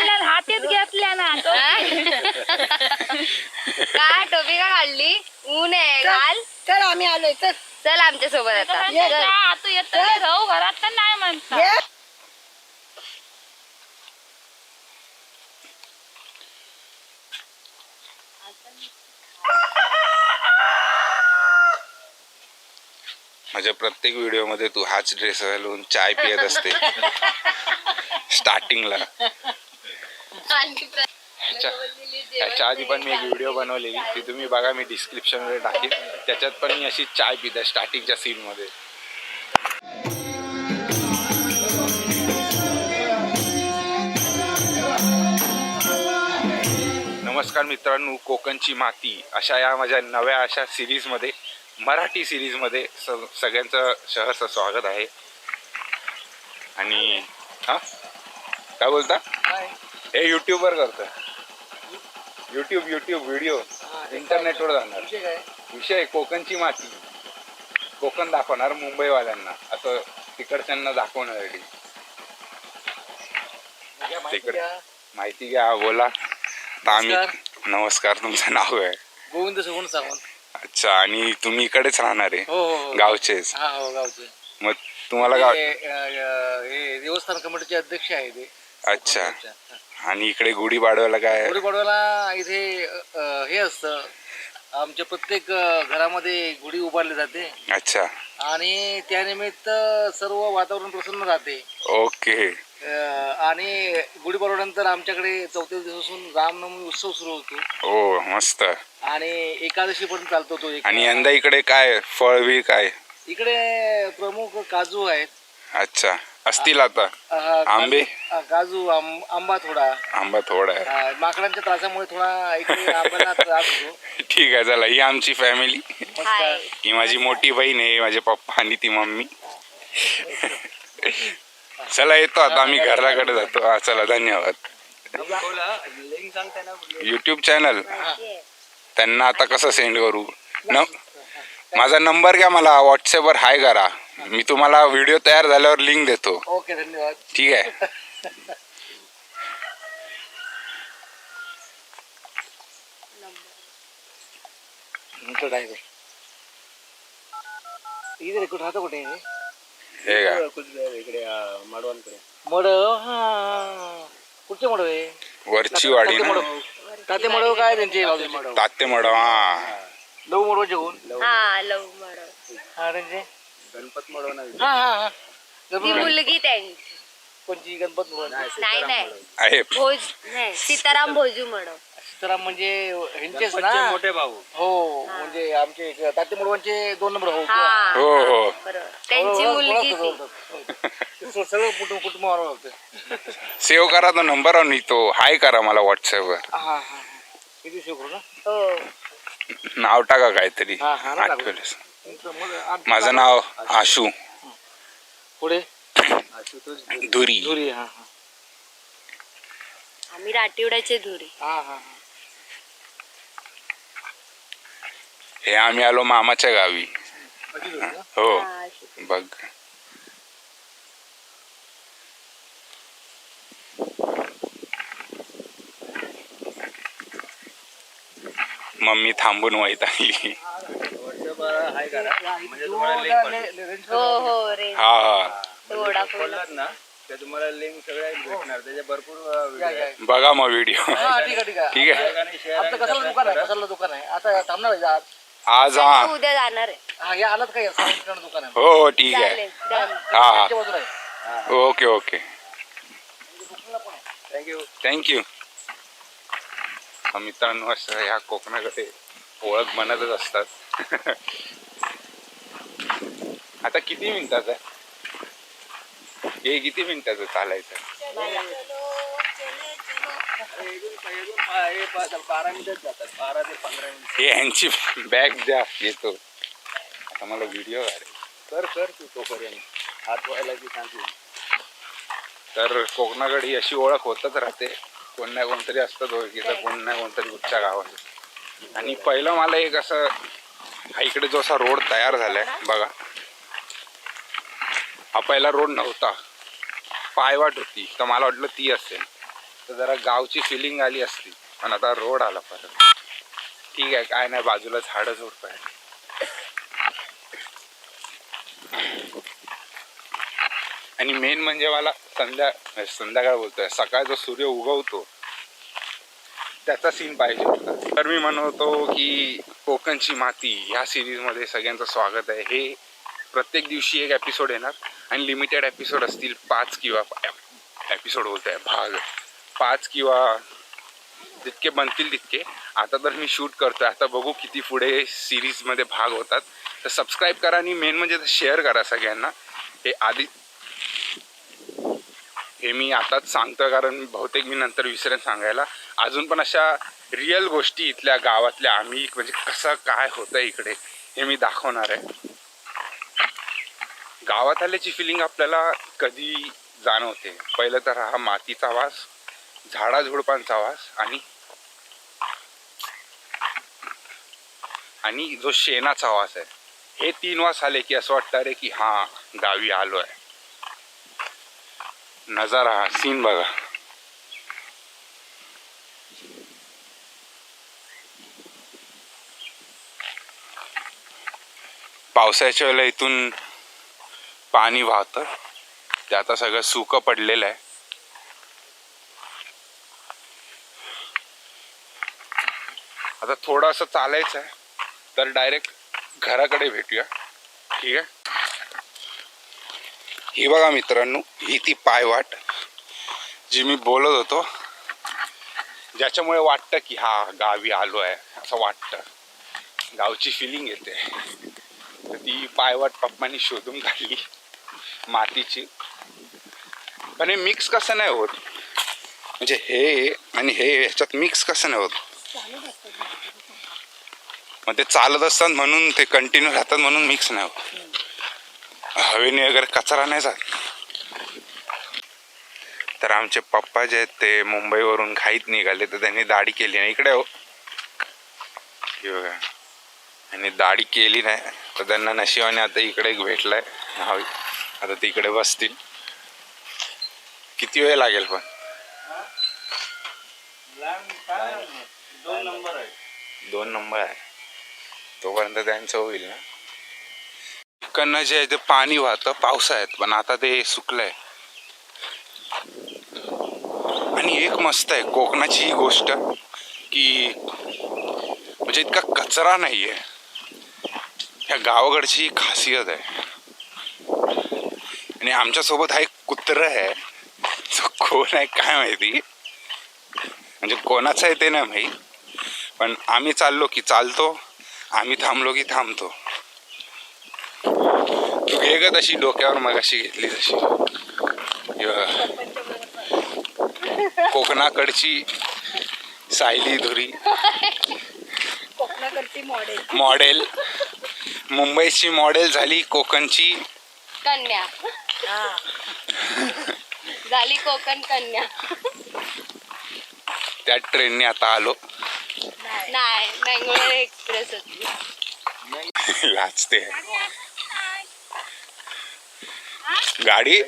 काढल्या हातीत घेतल्या ना. काय टोपी का काढली ऊन आहे घाल. चल आम्ही आलोय चल. चल आमच्यासोबत आता. चल. येतो राहू घरात तर नाही म्हणता. ये. माझ्या प्रत्येक व्हिडिओमध्ये तू हाच ड्रेस घालून चाय पियत असते. स्टार्टिंगला. ह्याच्या ह्याच्या आधी पण मी एक व्हिडिओ बनवलेली. ती तुम्ही बघा मी डिस्क्रिप्शनमध्ये टाकेन. त्याच्यात पण मी अशी चाय पिते स्टार्टिंगच्या सीन मध्ये. नमस्कार मित्रांनो कोकणची माती. अशा या माझ्या नव्या अशा सिरीजमध्ये मराठी सिरीजमध्ये स सगळ्यांचं सहर्ष स्वागत आहे. आणि हा? काय बोलता? हे युट्यूबवर करतं युट्यूब युट्यूब व्हिडिओ इंटरनेटवर जाणार. विषय कोकणची माती. कोकण दाखवणार मुंबईवाल्यांना. असं तिकडच्यांना तिकडे. माहिती घ्या बोला. आम्ही नमस्कार. तुमचं नाव आहे. गोविंद सुगुण सावंत. अच्छा आणि तुम्ही इकडेच राहणार आहे. हो हो हो. गावचेच. गावचे. मग तुम्हाला गाव हे देवस्थान कमिटीचे अध्यक्ष आहे ते अच्छा. आणि इकडे गुढीपाडव्याला काय? गुढीपाडव्याला इथे अ, हे असतं. आमच्या प्रत्येक अ, घरामध्ये गुढी उभारली जाते. अच्छा. आणि त्यानिमित्त सर्व वातावरण प्रसन्न राहते. ओके. अ, आणि गुढीपाडव्यानंतर आमच्याकडे चौथ्या दिवसापासून रामनवमी उत्सव सुरू होतो. ओ मस्त. आणि एकादशी पर्यंत चालतो तो एक. आणि यंदा इकडे काय? फळबी काय? इकडे प्रमुख काजू आहेत. अच्छा. असतील आता. आंबे? काजू आंब- आंबा थोडा. आंबा थोडा आहे. माकडांच्या त्रासामुळे थोडा इकडे आंब्याला त्रास होतो. ठीक आहे चला ही आमची फॅमिली हाय ही माझी मोठी बहीण आहे माझे पप्पा आणि ती मम्मी. चला येतो आता आम्ही घराकडे जातो. हा चला धन्यवाद. युट्यूब चॅनल त्यांना आता कसं सेंड करू? न माझा नंबर घ्या मला व्हॉट्सअपवर हाय करा. मी तुम्हाला व्हिडिओ तयार झाल्यावर लिंक देतो. ओके धन्यवाद. ठीक आहे. कुठं? राहतो कुठे हे का? इकडे मडवांकडे मड हा. कुठचे मडव आहे? वरची वाडी ताते ना? मडव. ताते मडव काय त्यांचे? ताते मडव हा. लव मडव जेवून हा लव म्हणून हा त्यांचे? गणपत मडव हा हा हा. ती गणपत मुलगी त्यांची. कोणची गणपत नाही नाही आहे. भोज नाही सीताराम भोजू म्हणून. सीताराम म्हणजे ह्यांचेच ना? मोठे भाऊ. हो म्हणजे आमचे एक ताते मडवांचे दोन नंबर भाऊ. हा हो हो बरोबर. त्यांची मुलगी ती. सगळं कुटुंब ओळखतं सेव्ह करा तो नंबर आणि तो हाय करा मला व्हॉट्सअपवर हा हा हा. किती शिव करू ना? हो. नाव टाका काहीतरी. हा, हा, ना टाकू. आठवलेस तुमचं मग आठ- माझं नाव आशू. पुढे? धुरी. धुरी. हा हा. आम्ही राटिवड्याचे धुरी. हा हा हा. हे आम्ही आलो मामाच्या गावी? हो. हा, अशी. बघ. मम्मी थांबून वाईट आली म्हणजे तुम्हाला link पाठवतो. हो हो रे हा हा थोडा ना त्या तुम्हाला लिंक सगळ्या भेटणार. त्याच्या भरपूर बघा मग व्हिडिओ हा ठीक आहे ठीक आहे. ठीक आहे. आमचं कशाला दुकान आहे? कशाला दुकान आहे? आता थांबणार आहे आज आज हा. उद्या जाणार आहे. हा या आलात काय दुकान आहे. हो हो ठीक आहे. चालेल done. हा हा त्याच्या बाजूला आहे. Okay okay. थँक्यू थँक्यू मित्रांनो असं ह्या कोकणाकडे ओळख बनतच असतात. आता किती मिनिटाचं आहे? हे किती मिनिटाचं चालायचं? बारा मिनिटात जातात बारा ते पंधरा मिनिट हे यांची बॅग द्या येतो आता मला व्हिडिओ कर कर तू तोपर्यंत. हात व्हायला की सांगते तर कोकणाकडे ही अशी ओळख होतच राहते. कोण ना कोणतरी असतं ओळखीचं कोण ना कोणतरी कुठच्या गावात. आणि पहिलं मला एक असं हा इकडे जो असा रोड तयार झालाय बघा. हा पहिला रोड नव्हता. पायवाट होती तर मला वाटलं ती असेल. तर जरा गावची फिलिंग आली असती पण आता रोड आला परत. ठीक आहे काय नाही बाजूला झाडं झुडपं आहे आणि मेन म्हणजे मला संध्या संध्याकाळ बोलतोय. सकाळ जो सूर्य उगवतो त्याचा सीन पाहिजे होता. तर मी म्हणतो की कोकणची माती ह्या सिरीजमध्ये सगळ्यांचं स्वागत आहे. हे प्रत्येक दिवशी एक एपिसोड येणार आणि लिमिटेड एपिसोड असतील पाच किंवा एपिसोड होत आहे भाग पाच किंवा जितके बनतील तितके. आता तर मी शूट करतोय. आता बघू किती पुढे सिरीजमध्ये भाग होतात. तर सबस्क्राईब करा आणि मेन म्हणजे शेअर करा सगळ्यांना. हे आधी हे मी आताच सांगतो कारण बहुतेक मी नंतर विसरेन सांगायला. अजून पण अशा रिअल गोष्टी इथल्या गावातल्या आम्ही म्हणजे कसं काय होतं इकडे हे मी दाखवणार आहे. गावात आल्याची फिलिंग आपल्याला कधी जाणवते? पहिलं तर हा मातीचा वास झाडाझुडपांचा वास आणि आणि जो शेणाचा वास आहे. हे तीन वास आले की असं वाटतं रे की हा गावी आलो आहे नजारा हा सीन बघा. पावसाच्या वेळेला इथून पाणी वाहतं. ते आता सगळं सुकं पडलेलं आहे. आता थोडंसं चालायचं आहे तर डायरेक्ट घराकडे भेटूया. ठीक आहे? ही बघा मित्रांनो ही ती पायवाट जी मी बोलत होतो. ज्याच्यामुळे वाटतं की हा गावी आलो आहे असं वाटतं. गावची फिलिंग येते. तर ती पायवाट पप्पांनी शोधून काढली मातीची. पण हे मिक्स कसं नाही होत? म्हणजे हे आणि हे ह्याच्यात मिक्स कसं नाही होत? मग ते चालत असतात म्हणून ते कंटिन्यू राहतात म्हणून मिक्स नाही होत. हवेने वगैरे कचरा नाही जात तर आमचे पप्पा जे आहेत ते मुंबईवरून घाईत निघाले तर त्यांनी दाढी केली नाही. इकडे हो. बघा. आणि दाढी केली नाही तर त्यांना नशिबाने आता इकडे भेटलाय. हवी आता ते इकडे बसतील. किती वेळ लागेल पण? दोन नंबर आहे. दोन नंबर आहे. तोपर्यंत त्यांचं होईल ना? इकडनं जे आहे ते पाणी वाहतं पावसाळ्यात पण आता ते सुकलंय. आणि एक मस्त आहे कोकणाची ही गोष्ट की म्हणजे इतका कचरा नाही आहे ह्या गावाकडची खासियत आहे. आणि आमच्यासोबत हा एक कुत्र आहे जो कोण आहे काय माहिती? म्हणजे कोणाचं आहे ते नाही माहीत. पण आम्ही चाललो की चालतो आम्ही थांबलो की थांबतो. ग तशी डोक्यावर मग अशी घेतली तशी. कोकणाकडची सायली धुरी. कोकणाकडची मॉडेल मॉडेल. मुंबईची मॉडेल झाली कोकणची. कन्या. झाली कोकण कन्या. त्या ट्रेनने आता आलो. नाही मँगलोर एक्सप्रेस होती. लाचते गाडी?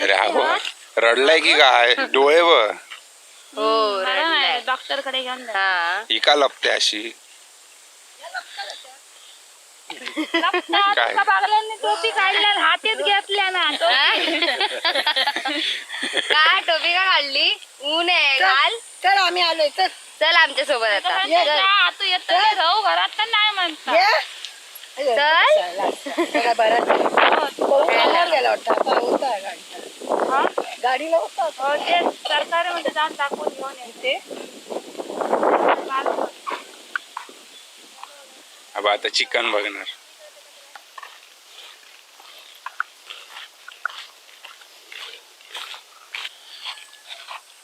अरे हा बघ. रडलाय की काय? डोळे व हो. डॉक्टरकडे घेऊन जा. हा. ही का लपते अशी? काय? बागल्यांनी टोपी काढल्या आणि हातीत घेतल्या ना. काय टोपी का काढली? ऊन आहे घाल. चल आम्ही आलोय चल. चल आमच्यासोबत आता चल. आतू येतं. घरात तर नाही म्हणतात ये. गाडीला हा? गाडीला होता हो, ते जाऊन दाखवून घेऊन येते अब आता चिकन बघणार.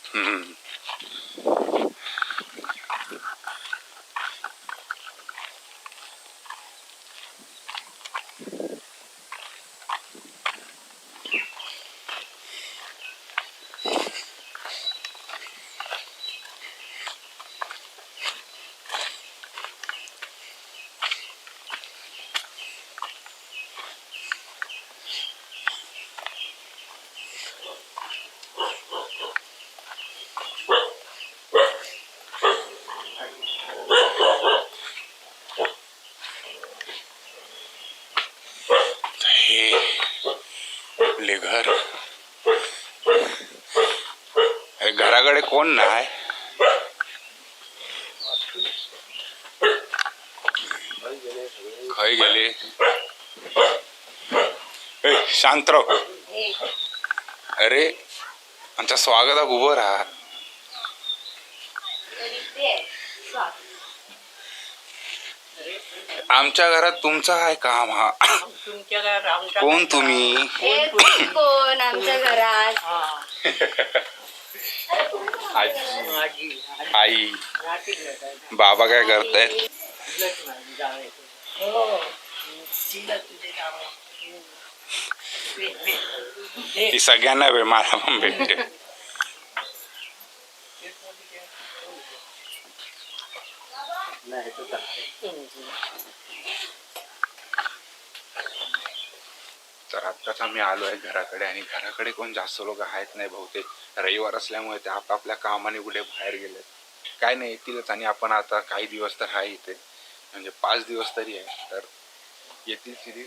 हम्म. घर. घराकडे कोण नाही खय गेले? ए, शांत राव अरे आमच्या स्वागताक उभं राहा. आमच्या घरात तुमचा काय काम हा. कोण तुम्ही हे तुम्ही कोण आमच्या घरात आजी माझी आई राहतील ना काय. बाबा काय करतायत दिलंच नाही जावयाचं. हो दिलं तुझे जावया. भेट, भेट. ती सगळ्यांना भेट मला पण भेटते तर आत्ताच आम्ही आलो आहे घराकडे आणि घराकडे कोण जास्त लोक आहेत नाही बहुतेक. रविवार असल्यामुळे ते आपापल्या कामाने कुठे बाहेर गेलेत. काय नाही येतीलच आणि आपण आता काही दिवस तर आहे इथे. म्हणजे पाच दिवस तरी आहे तर येतील किती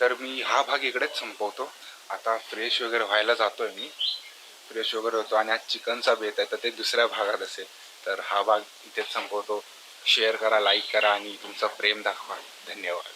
तर मी हा भाग इकडेच संपवतो. आता फ्रेश वगैरे व्हायला जातोय मी. फ्रेश वगैरे होतो आणि आज चिकनचा बेत आहे तर ते दुसऱ्या भागात असेल. तर हा भाग इथेच संपवतो. शेअर करा लाईक करा आणि तुमचं प्रेम दाखवा. धन्यवाद.